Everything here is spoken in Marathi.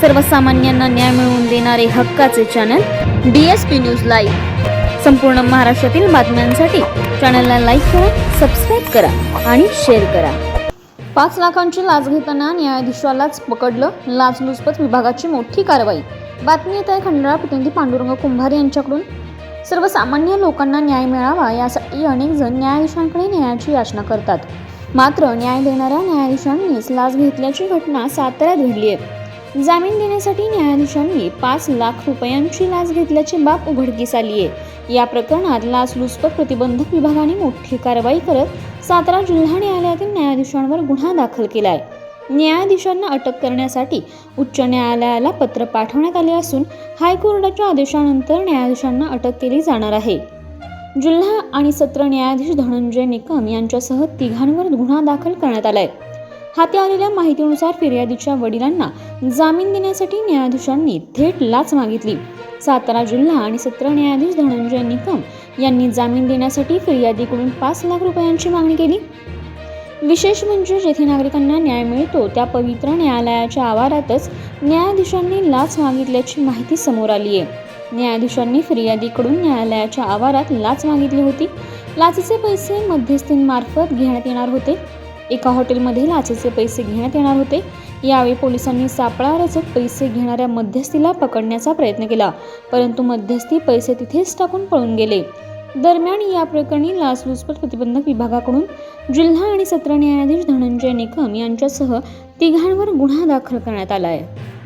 सर्वसामान्यांना न्याय मिळवून देणारे हक्काचे channel D S P news live संपूर्ण महाराष्ट्रातील बातम्यांसाठी चॅनलला लाईक करा सबस्क्राईब करा आणि शेअर करा. पाच लाखांची लाच घेताना न्यायाधीशालाच पकडलं लाचलुचपत विभागाची मोठी कारवाई. बातमी येत आहे खंडाळा प्रतिनिधी पांडुरंग कुंभार यांच्याकडून. सर्वसामान्य लोकांना न्याय मिळावा यासाठी अनेक जण न्यायाधीशांकडे न्यायाची याचना करतात. मात्र न्याय देणाऱ्या न्यायाधीशांनीच लाच घेतल्याची घटना साताऱ्यात घडली आहे. जामीन देण्यासाठी न्यायाधीशांनी पाच लाख रुपयांची लाच घेतल्याची बाब उघडकीस आली आहे या प्रकरणात लाचलुचपत प्रतिबंधक विभागाने मोठी कारवाई करत सातारा जिल्हा न्यायालयातील न्यायाधीशांवर गुन्हा दाखल केला आहे न्यायाधीशांना अटक करण्यासाठी उच्च न्यायालयाला पत्र पाठवण्यात आले असून हायकोर्टाच्या आदेशानंतर न्यायाधीशांना अटक केली जाणार आहे. जिल्हा आणि सत्र न्यायाधीश धनंजय निकम यांच्यासह तिघांवर गुन्हा दाखल करण्यात आलाय. हाती आलेल्या माहितीनुसार फिर्यादीच्या वडिलांना जामीन देण्यासाठी न्यायाधीशांनी थेट लाच मागितली. सातारा जिल्हा आणि सत्र न्यायाधीश धनंजय निकम यांनी जामीन देण्यासाठी फिर्यादीकडून पाच लाख रुपयांची मागणी केली. विशेष म्हणजे जेथे नागरिकांना न्याय मिळतो त्या पवित्र न्यायालयाच्या आवारातच न्यायाधीशांनी लाच मागितल्याची माहिती समोर आली आहे. न्यायाधीशांनी फिर्यादीकडून न्यायालयाच्या आवारात लाच मागितली होती. लाचेचे पैसे मध्यस्थींमार्फत घेण्यात येणार होते. एका हॉटेलमध्ये लाचेचे पैसे घेण्यात येणार होते. यावेळी पोलिसांनी सापळा रचत पैसे घेणाऱ्या मध्यस्थीला पकडण्याचा प्रयत्न केला परंतु मध्यस्थी पैसे तिथेच टाकून पळून गेले. दरम्यान या प्रकरणी लाचलुचपत प्रतिबंधक विभागाकडून जिल्हा आणि सत्र न्यायाधीश धनंजय निकम यांच्यासह तिघांवर गुन्हा दाखल करण्यात आला आहे